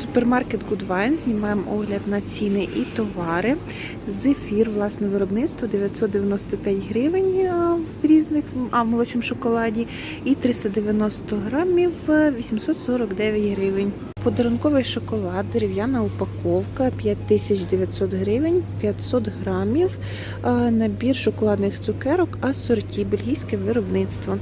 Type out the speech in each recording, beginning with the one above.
Супермаркет Goodwine. Знімаємо огляд на ціни і товари. Зефір, власне виробництво 995 гривень в різних а, в молодшому шоколаді і 390 грамів 849 гривень. Подарунковий шоколад, дерев'яна упаковка 5900 гривень, 500 грамів. Набір шоколадних цукерок асорті, бельгійське виробництво.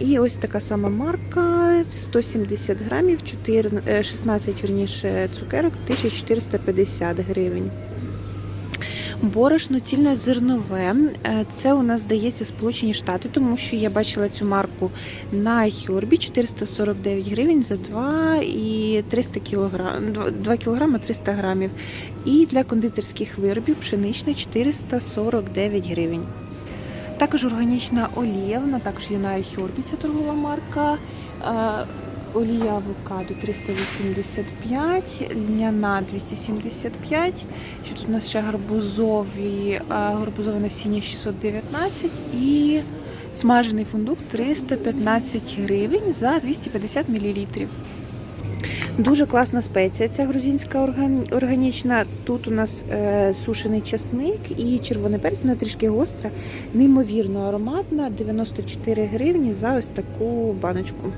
І ось така сама марка 170 грамів, 4, е, 16 вірніше, цукерок 1450 гривень. Борошно цільнозернове. Е, Це у нас здається Сполучені Штати, тому що я бачила цю марку на Хьорбі 449 гривень за 2 і 300 кг, 2 кг 300 грамів. І для кондитерських виробів пшеничне 449 гривень. Також органічна олія, вона також є на Хьорбі, ця торгова марка. Е, Олія авокадо 385, льняна 275. Що тут у нас ще гарбузові, е, гарбузове насіння 619 і смажений фундук 315 гривень за 250 мл. Дуже класна спеція, ця грузинська орган- органічна. Тут у нас е, сушений часник і червоний перець, вона трішки гостра, неймовірно ароматна, 94 гривні за ось таку баночку.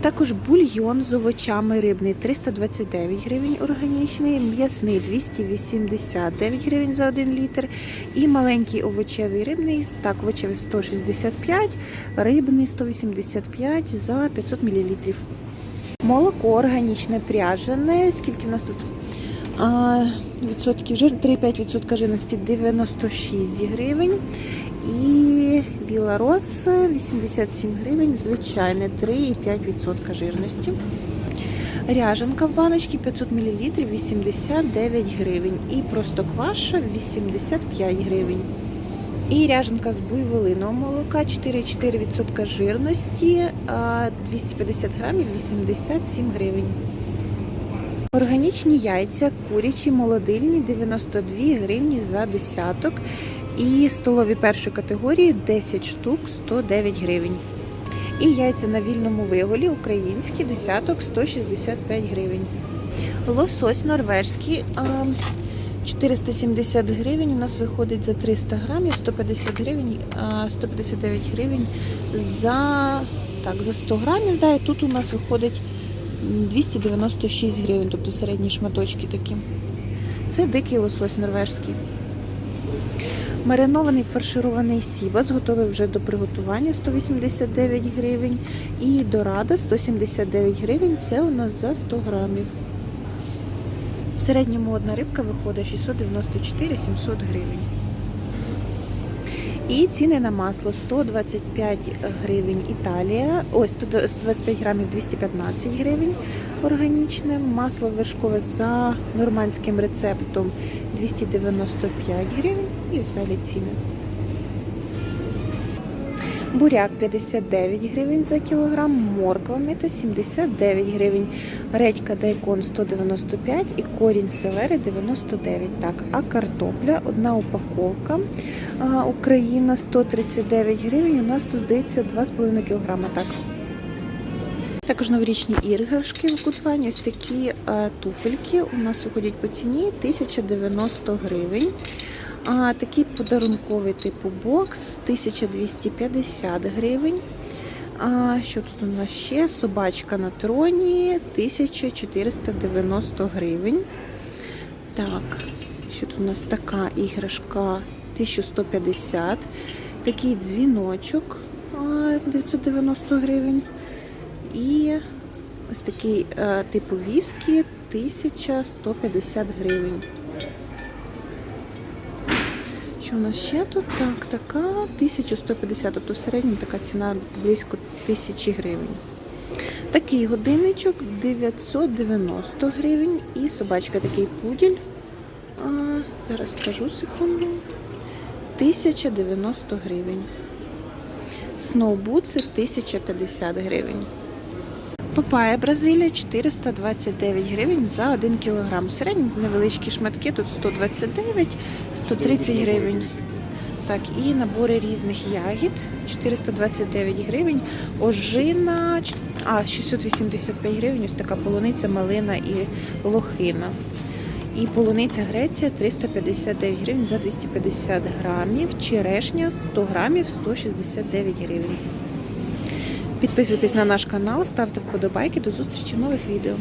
Також бульйон з овочами рибний 329 гривень органічний, м'ясний 289 гривень за 1 літр. І маленький овочевий рибний, так, овочевий 165, рибний 185 за 500 мл. Молоко органічне пряжене. Скільки в нас тут? А, відсотків жир, 3,5% жирності 96 гривень. І білорос 87 гривень, звичайне 3,5% жирності. Ряженка в баночці 500 мл 89 гривень. І просто кваша 85 гривень. І ряженка з буйволиного молока 4,4% жирності, 250 грамів 87 гривень. Органічні яйця, курячі, молодильні 92 гривні за десяток. І столові першої категорії 10 штук 109 гривень. І яйця на вільному виголі українські десяток 165 гривень. Лосось норвежський 470 гривень. У нас виходить за 300 грамів, 150 гривень, 159 гривень за, так, за 100 грамів. Да, і тут у нас виходить 296 гривень, тобто середні шматочки такі. Це дикий лосось норвежський. Маринований фарширований сібас, готовий вже до приготування 189 гривень. І дорада 179 гривень. Це у нас за 100 грамів. В середньому одна рибка виходить 694 700 гривень. І ціни на масло 125 гривень Італія. Ось 125 грамів 215 гривень органічне. Масло вершкове за нормандським рецептом 295 гривень. І ось далі ціни. Буряк 59 гривень за кілограм, морква мита 79 гривень, редька дайкон 195 і корінь селери 99. Так, а картопля, одна упаковка. Україна 139 гривень. У нас тут здається 2,5 кг. Так. Також новорічні іграшки в Кутвані. Ось такі туфельки у нас виходять по ціні 1090 гривень. А такий подарунковий типу бокс 1250 гривень. А що тут у нас ще? Собачка на троні 1490 гривень. Так, що тут у нас така іграшка 1150. Такий дзвіночок 990 гривень. І ось такий е, типу віскі 1150 гривень. Що у нас ще тут? Так, така 1150, тобто в середньому така ціна близько 1000 гривень. Такий годинничок 990 гривень і собачка такий пуділь. А, зараз скажу секунду. 1090 гривень. Сноубуци 1050 гривень. Папая Бразилія 429 гривень за 1 кг. Середні невеличкі шматки, тут 129, 130 гривень. Так, і набори різних ягід 429 гривень. Ожина а, 685 гривень. Ось така полуниця, малина і лохина. І полуниця Греція 359 гривень за 250 грамів. Черешня 100 грамів 169 гривень. Підписуйтесь на наш канал, ставте вподобайки. До зустрічі в нових відео.